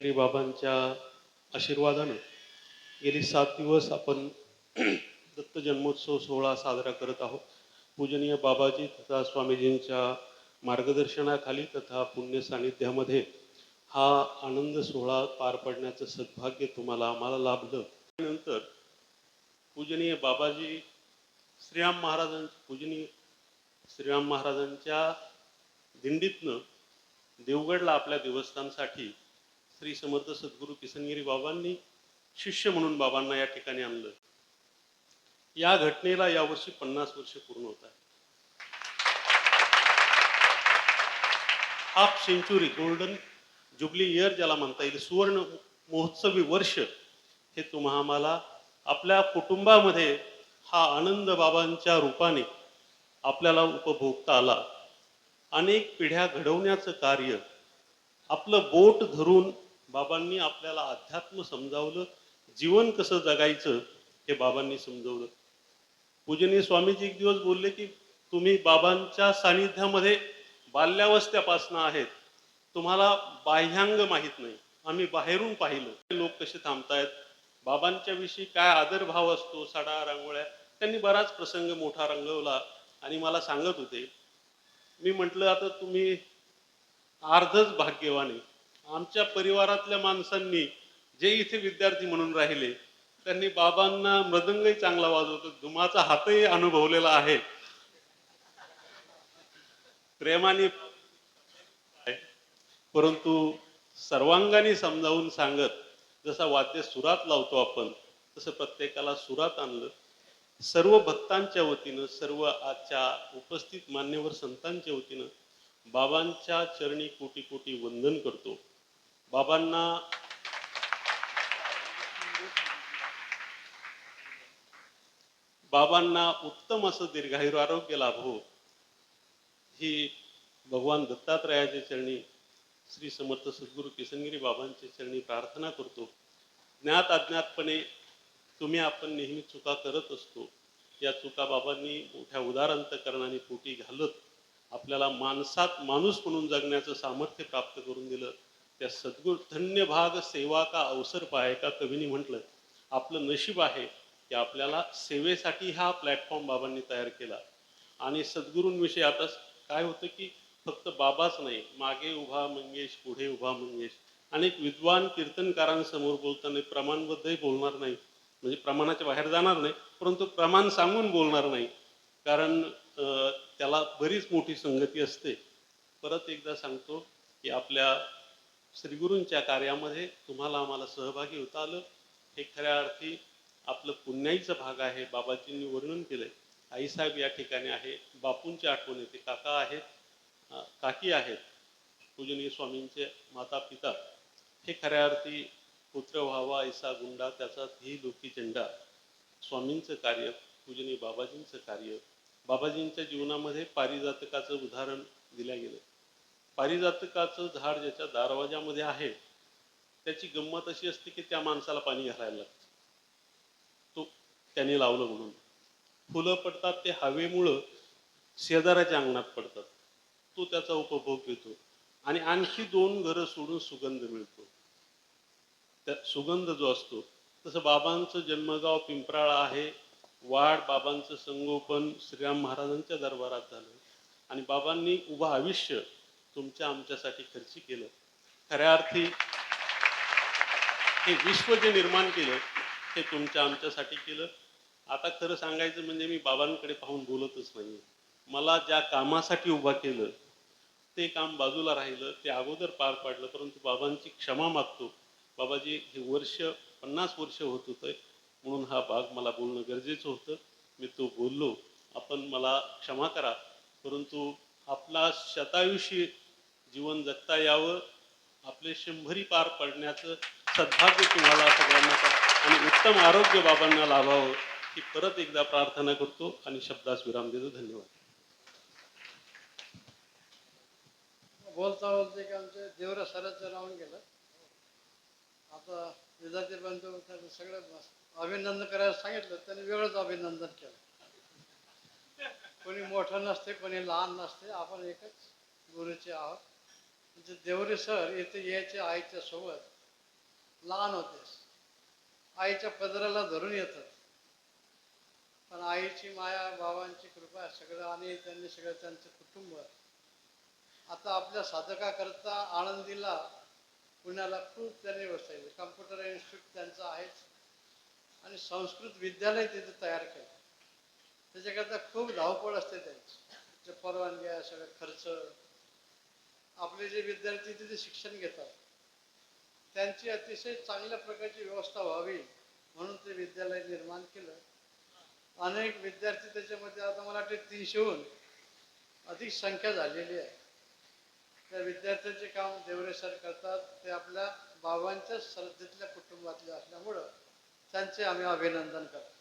श्री बाबांच्या आशीर्वादानं गेली सात दिवस आपण दत्त जन्मोत्सव सोहळा साजरा करत आहोत. पूजनीय बाबाजी तथा स्वामीजींच्या मार्गदर्शनाखाली तथा पुण्य सानिध्यामध्ये हा आनंद सोहळा पार पडण्याचं सद्भाग्य तुम्हाला आम्हाला लाभलं. त्यानंतर पूजनीय बाबाजी श्रीराम महाराजां पूजनीय श्रीराम महाराजांच्या दिंडीतनं देवगडला आपल्या देवस्थानसाठी श्री समर्थ सद्गुरू किसनगिरी बाबांनी शिष्य म्हणून बाबांना या ठिकाणी आणलं. या घटनेला यावर्षी पन्नास वर्ष पूर्ण होत आहे half century golden jubilee year ज्याला म्हणता येईल सुवर्ण महोत्सवी वर्ष हे तुम्हा आम्हाला आपल्या कुटुंबामध्ये हा आनंद बाबांच्या रूपाने आपल्याला उपभोगता आला. अनेक पिढ्या घडवण्याचं कार्य आपलं बोट धरून बाबांनी आपल्याला अध्यात्म समजावलं जीवन कसं जगायचं हे बाबांनी समजवलं. पूजनीय स्वामीजी एक दिवस बोलले की तुम्ही बाबांच्या सानिध्यामध्ये बाल्यावस्थेपासनं आहेत. तुम्हाला बाह्यांग माहीत नाही. आम्ही बाहेरून पाहिलं. लोक कसे थांबतायत? बाबांच्या विषयी काय आदरभाव असतो? सडा रांगोळ्या? त्यांनी बराच प्रसंग मोठा रंगवला आणि मला सांगत होते. मी म्हटलं आता तुम्ही अर्धच भाग्यवान आहे. आमच्या परिवारातल्या माणसांनी जे इथे विद्यार्थी म्हणून राहिले त्यांनी बाबांना मृदंगही चांगला वाजवतो. धुमाचा हातही अनुभवलेला आहे. प्रेमाने परंतु सर्वांगाने समजावून सांगत जसा वाद्य सुरात लावतो आपण तसं प्रत्येकाला सुरात आणलं. सर्व भक्तांच्या वतीनं सर्व आजच्या उपस्थित मान्यवर संतांच्या वतीनं बाबांच्या चरणी कोटी कोटी वंदन करतो. बाबांना बाबांना उत्तम असं दीर्घायुर आरोग्य लाभो ही भगवान दत्तात्रयाच्या चरणी श्री समर्थ सद्गुरू किसनगिरी बाबांच्या चरणी प्रार्थना करतो. ज्ञात अज्ञातपणे तुम्ही आपण नेहमी चुका करत असतो. या चुका बाबांनी मोठ्या उदारांतकरणाने पोटी घालत आपल्याला माणसात माणूस म्हणून जगण्याचं सामर्थ्य प्राप्त करून दिलं. त्या सद्गुर धन्य भाग सेवा का अवसर पाहे का कवीने म्हटलं आपलं नशीब आहे की आपल्याला सेवेसाठी हा प्लॅटफॉर्म बाबांनी तयार केला. आणि सद्गुरूंविषयी आता काय होतं की फक्त बाबाच नाही मागे उभा मंगेश पुढे उभा मंगेश. अनेक विद्वान कीर्तनकारांसमोर बोलताना प्रमाणबद्धही बोलणार नाही. म्हणजे प्रमाणाच्या बाहेर जाणार नाही परंतु प्रमाण सांगून बोलणार नाही. कारण त्याला बरीच मोठी संगती असते. परत एकदा सांगतो की आपल्या श्रीगुरूंच्या कार्यामध्ये तुम्हाला आम्हाला सहभागी होता आलं. हे खऱ्या अर्थी आपलं पुण्याईचं भाग आहे. बाबाजींनी वर्णन केलंय. आईसाहेब या ठिकाणी आहे. बापूंची आठवण येते काका आहेत. काकी आहेत. पूजनीय स्वामींचे माता पिता हे खऱ्या अर्थी पुत्र व्हावा ऐसा गुंडा त्याचा धी लोकी झेंडा स्वामींचं कार्य पूजनीय बाबाजींचं कार्य. बाबाजींच्या जीवनामध्ये पारिजातकाचं उदाहरण दिल्या गेलं. पारिजातकाचं झाड ज्याच्या दारवाजामध्ये आहे त्याची गंमत अशी असते की त्या माणसाला पाणी घालायला लागतं. तो त्याने लावलं म्हणून. फुलं पडतात ते हवेमुळं शेजाऱ्याच्या अंगणात पडतात. तो त्याचा उपभोग घेतो आणि आणखी दोन घरं सोडून सुगंध मिळतो. त्या सुगंध जो असतो तसं बाबांचं जन्मगाव पिंपराळा आहे. वाढ बाबांचं संगोपन श्रीराम महाराजांच्या दरबारात झालं. आणि बाबांनी उभं आयुष्य तुमच्या आमच्यासाठी खर्ची केलं. खऱ्या अर्थी हे विश्व जे निर्माण केलं ते तुमच्या आमच्यासाठी केलं. आता खरं सांगायचं म्हणजे मी बाबांकडे पाहून बोलतच नाही मला ज्या कामासाठी उभा केलं ते काम बाजूला राहिलं ते अगोदर पार पाडलं परंतु बाबांची क्षमा मागतो. बाबाजी हे वर्ष पन्नास वर्ष होत होतं. म्हणून हा भाग मला बोलणं गरजेचं होतं. मी तो बोललो. आपण मला क्षमा करा. परंतु आपला शतायुषी जीवन जगता यावं आपले शंभरी पार पडण्याचं सद्भाग्य तुम्हाला सगळ्यांना आणि उत्तम आरोग्य बाबांना लाभावं ही परत एकदा प्रार्थना करतो आणि शब्दास विराम देतो. धन्यवाद. बोलता बोलते की आमचे देवरा सरांचं राहून गेलं. आता विद्यार्थी बंधू त्यांनी सगळं अभिनंदन करायला सांगितलं त्यांनी वेगळंच अभिनंदन केलं. कोणी मोठं नसते कोणी लहान नसते आपण एकच गुरुचे आहोत. म्हणजे देवरे सर इथे यायचे आईच्या सोबत. लहान होतेस आईच्या पदराला धरून येतात. पण आईची माया बाबांची कृपा सगळं आणि त्यांनी सगळं त्यांचं कुटुंब. आता आपल्या साधकाकरता आनंदीला पुण्याला खूप त्यांनी बसायचे कम्प्युटर इन्स्टिट्यूट त्यांचं आहेच. आणि संस्कृत विद्यालय तिथे तयार केलं. त्याच्याकरता खूप धावपळ असते त्यांची. परवानग्या सगळं खर्च आपले जे विद्यार्थी तिथे शिक्षण घेतात त्यांची अतिशय चांगल्या प्रकारची व्यवस्था व्हावी म्हणून ते विद्यालय निर्माण केलं. अनेक विद्यार्थी त्याच्यामध्ये आता मला वाटते तीनशेहून अधिक संख्या झालेली आहे. त्या विद्यार्थ्यांचे काम देवरे सर करतात. ते आपल्या बाबांच्या श्रद्धेतल्या कुटुंबातले असल्यामुळं त्यांचे आम्ही अभिनंदन करतो.